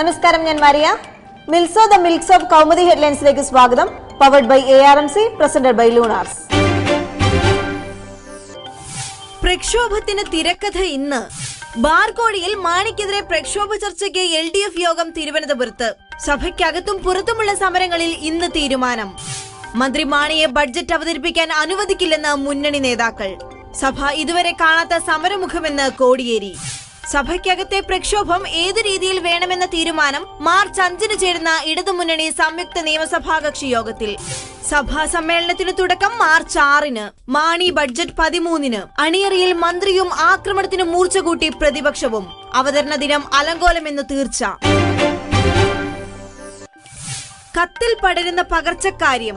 നമസ്കാരം ഞാൻ മരിയ. മിൽസോ ദ മിൽക്സ് ഓഫ് കൗമുദി ഹെഡ്ലൈൻസിലേക്ക് സ്വാഗതം. Powered by A R M C presented by Lunars. പ്രക്ഷോഭത്തിന് തിരക്കഥ ഇന്ന്. ബാർകോടിയിൽ മാണിക്കെതിരെ പ്രക്ഷോഭ ചർച്ചയ്ക്ക് എൽ ഡി എഫ് യോഗം തിരുവനന്തപുരത്ത്. സഭയ്ക്കകത്തും പുറത്തുമുള്ള സമരങ്ങളിൽ ഇന്ന് തീരുമാനം. മന്ത്രി മാണിയെ ബഡ്ജറ്റ് അവതരിപ്പിക്കാൻ അനുവദിക്കില്ലെന്ന് മുന്നണി നേതാക്കൾ. സഭ ഇതുവരെ കാണാത്ത സമരമുഖമെന്ന് കോടിയേരി. സഭയ്ക്കകത്തെ പ്രക്ഷോഭം ഏതു രീതിയിൽ വേണമെന്ന തീരുമാനം മാർച്ച് അഞ്ചിന് ചേരുന്ന ഇടതുമുന്നണി സംയുക്ത നിയമസഭാ കക്ഷി യോഗത്തിൽ. സഭാ സമ്മേളനത്തിന് തുടക്കം മാർച്ച് ആറിന് മാണി ബഡ്ജറ്റ് പതിമൂന്നിന്. അണിയറിയിൽ മന്ത്രിയും ആക്രമണത്തിന് മൂർച്ച കൂട്ടി പ്രതിപക്ഷവും. അവതരണ ദിനം അലങ്കോലമെന്ന് തീർച്ച. കത്തിൽ പടരുന്ന പകർച്ചക്കാര്യം.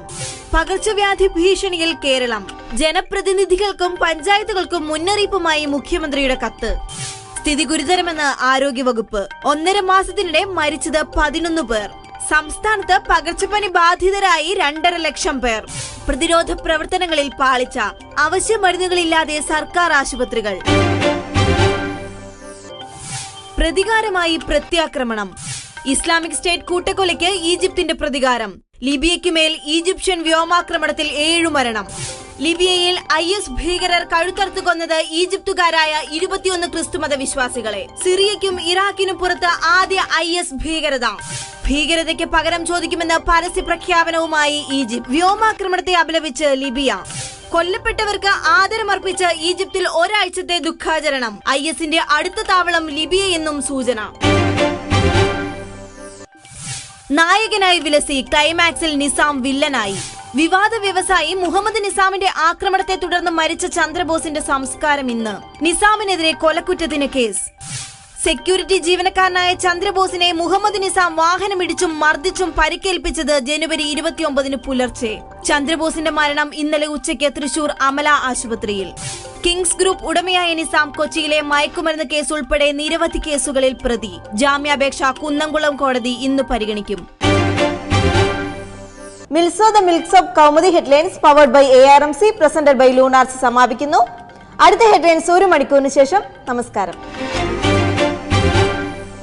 പകർച്ചവ്യാധി ഭീഷണിയിൽ കേരളം. ജനപ്രതിനിധികൾക്കും പഞ്ചായത്തുകൾക്കും മുന്നറിയിപ്പുമായി മുഖ്യമന്ത്രിയുടെ കത്ത്. സ്ഥിതി ഗുരുതരമെന്ന് ആരോഗ്യവകുപ്പ്. ഒന്നര മാസത്തിനിടെ മരിച്ചത് പതിനൊന്ന് പേർ. സംസ്ഥാനത്ത് പകർച്ചപ്പനി ബാധിതരായി രണ്ടര ലക്ഷം പേർ. പ്രതിരോധ പ്രവർത്തനങ്ങളിൽ പാളിച്ച അവശ്യ മരുന്നുകളില്ലാതെ സർക്കാർ ആശുപത്രികൾ. പ്രതികാരമായി പ്രത്യാക്രമണം. ഇസ്ലാമിക് സ്റ്റേറ്റ് കൂട്ടക്കൊലയ്ക്ക് ഈജിപ്തിന്റെ പ്രതികാരം. ലിബിയയ്ക്കുമേൽ ഈജിപ്ഷ്യൻ വ്യോമാക്രമണത്തിൽ ഏഴു മരണം. ലിബിയയിൽ ഐ എസ് ഭീകരർ കഴുത്തറുത്തു കൊന്നത് ഈജിപ്തുകാരായ ഇരുപത്തിയൊന്ന് ക്രിസ്തുമത വിശ്വാസികളെ സിറിയയ്ക്കും ഇറാഖിനും പുറത്ത് ആദ്യ ഐ എസ് ഭീകരത. ഭീകരതയ്ക്ക് പകരം ചോദിക്കുമെന്ന പരസ്യ പ്രഖ്യാപനവുമായി ഈജിപ്ത്. വ്യോമാക്രമണത്തെ അപലപിച്ച് ലിബിയ. കൊല്ലപ്പെട്ടവർക്ക് ആദരമർപ്പിച്ച് ഈജിപ്തിൽ ഒരാഴ്ചത്തെ ദുഃഖാചരണം. ഐ എസിന്റെ അടുത്ത താവളം ലിബിയ എന്നും സൂചന. നായകനായി വിലസി ക്ലൈമാക്സിൽ നിസാം വില്ലനായി. വിവാദ വ്യവസായി മുഹമ്മദ് നിസാമിന്റെ ആക്രമണത്തെ തുടർന്ന് മരിച്ച ചന്ദ്രബോസിന്റെ സംസ്കാരം ഇന്ന്. നിസാമിനെതിരെ കൊലക്കുറ്റത്തിന് കേസ്. സെക്യൂരിറ്റി ജീവനക്കാരനായ ചന്ദ്രബോസിനെ മുഹമ്മദ് നിസാം വാഹനമിടിച്ചും മർദ്ദിച്ചും പരിക്കേൽപ്പിച്ചത് ജനുവരി ഇരുപത്തിയൊമ്പതിന് പുലർച്ചെ. ചന്ദ്രബോസിന്റെ മരണം ഇന്നലെ ഉച്ചയ്ക്ക് തൃശൂർ അമല ആശുപത്രിയിൽ. കിങ്സ് ഗ്രൂപ്പ് ഉടമയായ നിസാം കൊച്ചിയിലെ മയക്കുമരുന്ന് കേസ് ഉൾപ്പെടെ നിരവധി കേസുകളിൽ പ്രതി. ജാമ്യാപേക്ഷ കുന്നംകുളം കോടതി ഇന്ന് പരിഗണിക്കും. മിൽസോ the milks of Kaumudi headlines powered by A R M C presented by Lunars സമാപിക്കുന്നു. അടുത്ത ഹെഡ്ലൈൻസ് ഒരു മണിക്കൂറിന് ശേഷം നമസ്കാരം.